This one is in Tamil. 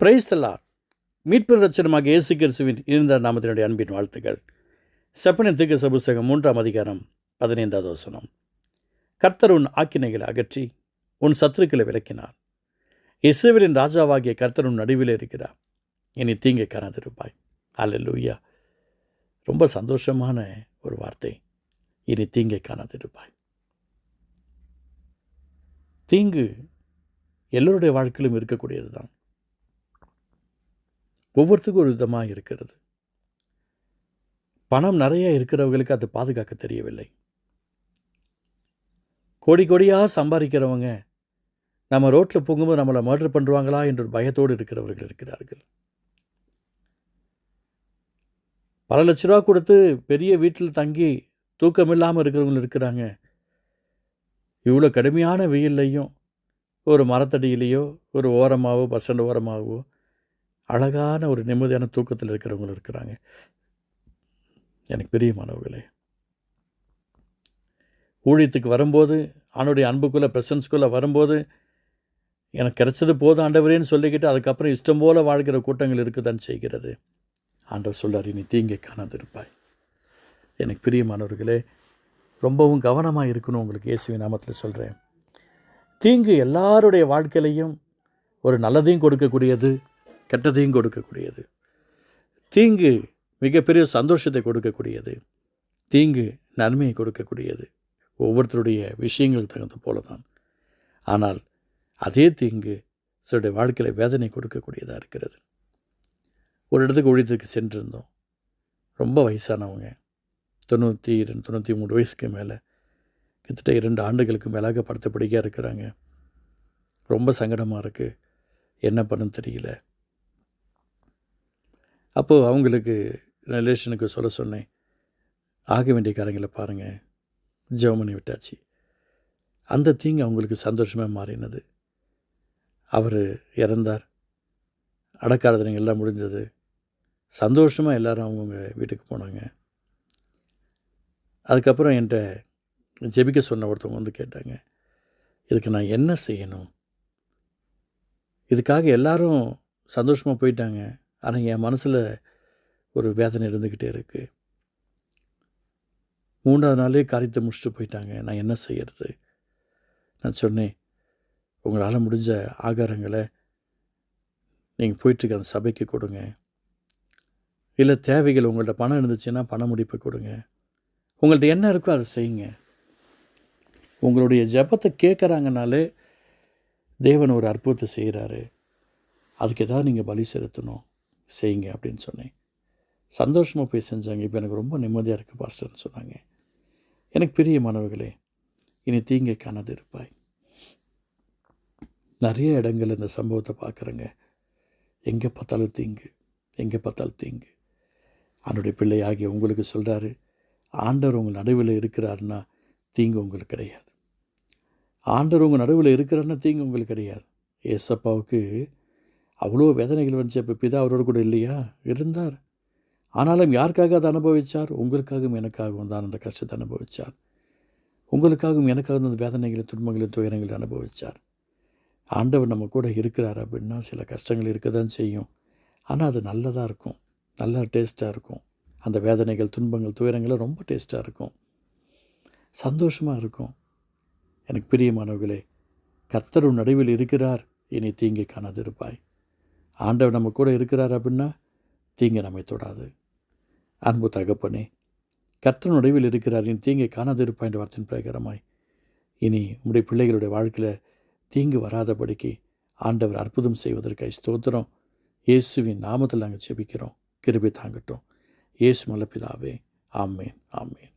பிரைஸ்தல்லார் மீட்பு ரச்சனமாக இயேசு கிறிஸ்துவின் இருந்த நாமத்தினுடைய அன்பின் வாழ்த்துக்கள். செப்பனத்துக்கு சபுஸ்தகம் மூன்றாம் அதிகாரம் பதினைந்தாவது வசனம். கர்த்தர் உன் ஆக்கினைகளை அகற்றி உன் சத்துருக்களை விளக்கினார் இஸ்ரேலின் ராஜாவாகிய கர்த்தர் உன் நடுவில் இருக்கிறார். இனி தீங்கை காணாதிருப்பாய். அல்லூயா ரொம்ப சந்தோஷமான ஒரு வார்த்தை. இனி தீங்கை காணாதிருப்பாய். தீங்கு எல்லோருடைய வாழ்க்கையிலும் இருக்கக்கூடியது தான் ஒவ்வொருத்துக்கும் ஒரு விதமாக இருக்கிறது. பணம் நிறைய இருக்கிறவங்களுக்கு அது பாதுகாக்க தெரியவில்லை. கோடி கோடியாக சம்பாதிக்கிறவங்க நம்ம ரோட்டில் போகும்போது நம்மளை மர்டர் பண்ணுவாங்களா என்ற ஒரு பயத்தோடு இருக்கிறவர்கள் இருக்கிறார்கள். பல லட்ச ரூபா கொடுத்து பெரிய வீட்டில் தங்கி தூக்கம் இல்லாமல் இருக்கிறவங்க இருக்கிறாங்க. இவ்வளோ கடுமையான வெயில்லையும் ஒரு மரத்தடியிலேயோ ஒரு ஓரமாகவோ பஸ் ஸ்டாண்ட் ஓரமாகவோ அழகான ஒரு நிம்மதியான தூக்கத்தில் இருக்கிறவங்களும் இருக்கிறாங்க. எனக்கு பிரியமானவர்களே ஊழியத்துக்கு வரும்போது ஆணுடைய அன்புக்குள்ளே ப்ரெசன்ஸ்குள்ளே வரும்போது எனக்கு கிடைச்சது போதும் ஆண்டவரேன்னு சொல்லிக்கிட்டு அதுக்கப்புறம் இஷ்டம் போல் வாழ்கிற கூட்டங்கள் இருக்குதான் செய்கிறது. ஆண்டவர் சொல்லார் இனி தீங்கை காணாது இருப்பாய் எனக்கு பிரியமானவர்களே ரொம்பவும் கவனமாக இருக்கணும் உங்களுக்கு இயேசுவின் நாமத்தில் சொல்கிறேன் தீங்கு எல்லாருடைய வாழ்க்கையிலையும் ஒரு நல்லதையும் கொடுக்கக்கூடியது கெட்டதையும் கொடுக்கக்கூடியது. தீங்கு மிகப்பெரிய சந்தோஷத்தை கொடுக்கக்கூடியது. தீங்கு நன்மையை கொடுக்கக்கூடியது. ஒவ்வொருத்தருடைய விஷயங்கள் தகுந்த போல தான் ஆனால் அதே தீங்கு சிலருடைய வாழ்க்கையில் வேதனை கொடுக்கக்கூடியதாக இருக்கிறது. ஒரு இடத்துக்கு ஒழித்துக்கு சென்றிருந்தோம். ரொம்ப வயசானவங்க. தொண்ணூற்றி இரண்டு தொண்ணூற்றி மூணு வயசுக்கு மேலே. கிட்டத்தட்ட இரண்டு ஆண்டுகளுக்கு மேலாக படுத்தப்படிக்காக இருக்கிறாங்க. ரொம்ப சங்கடமாக இருக்குது என்ன பண்ணுன்னு தெரியல. அப்போது அவங்களுக்கு ரிலேஷனுக்கு சொல்ல சொன்னேன். ஆக வேண்டிய பாருங்கள் ஜெபம் பண்ணி விட்டாச்சு. அந்த தீங்கு அவங்களுக்கு சந்தோஷமாக மாறினது. அவர் இறந்தார். அடக்காரதனைங்க எல்லாம் முடிஞ்சது. சந்தோஷமாக எல்லோரும் அவங்கவுங்க வீட்டுக்கு போனாங்க. அதுக்கப்புறம் என்கிட்ட ஜெபிக்க சொன்ன ஒருத்தவங்க வந்து கேட்டாங்க. இதுக்கு நான் என்ன செய்யணும்? இதுக்காக எல்லாரும் சந்தோஷமாக போயிட்டாங்க. ஆனால் என் மனசில் ஒரு வேதனை இருந்துக்கிட்டே இருக்குது மூன்றாவது நாளே காரியத்தை முடிச்சுட்டு போயிட்டாங்க. நான் என்ன செய்யறது? நான் சொன்னேன் உங்களால் முடிஞ்ச ஆகாரங்களை நீங்கள் போயிட்டுருக்க அந்த சபைக்கு கொடுங்க. இல்லை தேவைகள் உங்கள்கிட்ட பணம் இருந்துச்சுன்னா பண முடிப்பை கொடுங்க. உங்கள்கிட்ட என்ன இருக்கோ அதை செய்யுங்க. உங்களுடைய ஜபத்தை கேட்குறாங்கனாலே தேவன் ஒரு அற்புதத்தை செய்கிறாரு அதுக்கு ஏதாவது நீங்கள் பலி செலுத்தணும். செய்யுங்க அப்படின்னு சொன்னேன். சந்தோஷமாக போய் செஞ்சாங்க. இப்போ எனக்கு ரொம்ப நிம்மதியாக இருக்குது பாஸ்டர்னு சொன்னாங்க. எனக்கு பெரிய மாணவர்களே இனி தீங்கை காணாது இருப்பாய். நிறைய இடங்கள் இந்த சம்பவத்தை பார்க்குறேங்க. எங்கே பார்த்தாலும் தீங்கு எங்கே பார்த்தாலும் தீங்கு. அவனுடைய பிள்ளை ஆகிய உங்களுக்கு சொல்கிறாரு ஆண்டவர் உங்கள் நடுவில் இருக்கிறாருன்னா தீங்கு உங்களுக்கு கிடையாது. ஆண்டவர் உங்கள் நடுவில் இருக்கிறாருன்னா தீங்கு உங்களுக்கு கிடையாது. ஏசப்பாவுக்கு அவ்வளோ வேதனைகள் வந்துச்சு. அப்போ பிதா அவரோடு கூட இல்லையா? இருந்தார். ஆனாலும் யாருக்காக அதை அனுபவித்தார் உங்களுக்காகவும் எனக்காகவும் தான் அந்த கஷ்டத்தை அனுபவித்தார் உங்களுக்காகவும் எனக்காகவும் அந்த வேதனைகளை துன்பங்களை துயரங்களை அனுபவித்தார் ஆண்டவர் நம்ம கூட இருக்கிறார் அப்படின்னா சில கஷ்டங்கள் இருக்க தான் செய்யும். ஆனால் அது நல்லதாக இருக்கும். நல்லா டேஸ்ட்டாக இருக்கும். அந்த வேதனைகள் துன்பங்கள் துயரங்களை ரொம்ப டேஸ்ட்டாக இருக்கும். சந்தோஷமாக இருக்கும். எனக்கு பிரியமானவர்களே கர்த்தரும் நடுவில் இருக்கிறார். இனி தீங்கை காணாதிருப்பாய். ஆண்டவர் நம்ம கூட இருக்கிறார் அப்படின்னா தீங்கை நம்மை தொடாது. அன்பு தகப்பனே கர்த்தன் உடைவில் இருக்கிறார். இனி தீங்கை காணாதிருப்பா என்ற வார்த்தையின் பிரகாரமாய். இனி உங்களுடைய பிள்ளைகளுடைய வாழ்க்கையில் தீங்கு வராதபடிக்கு ஆண்டவர் அற்புதம் செய்வதற்காக ஸ்தோத்திரம். இயேசுவின் நாமத்தில் நாங்கள் செபிக்கிறோம் கிருபி தாங்கட்டும். இயேசு மலப்பிதாவே ஆமேன் ஆமேன்.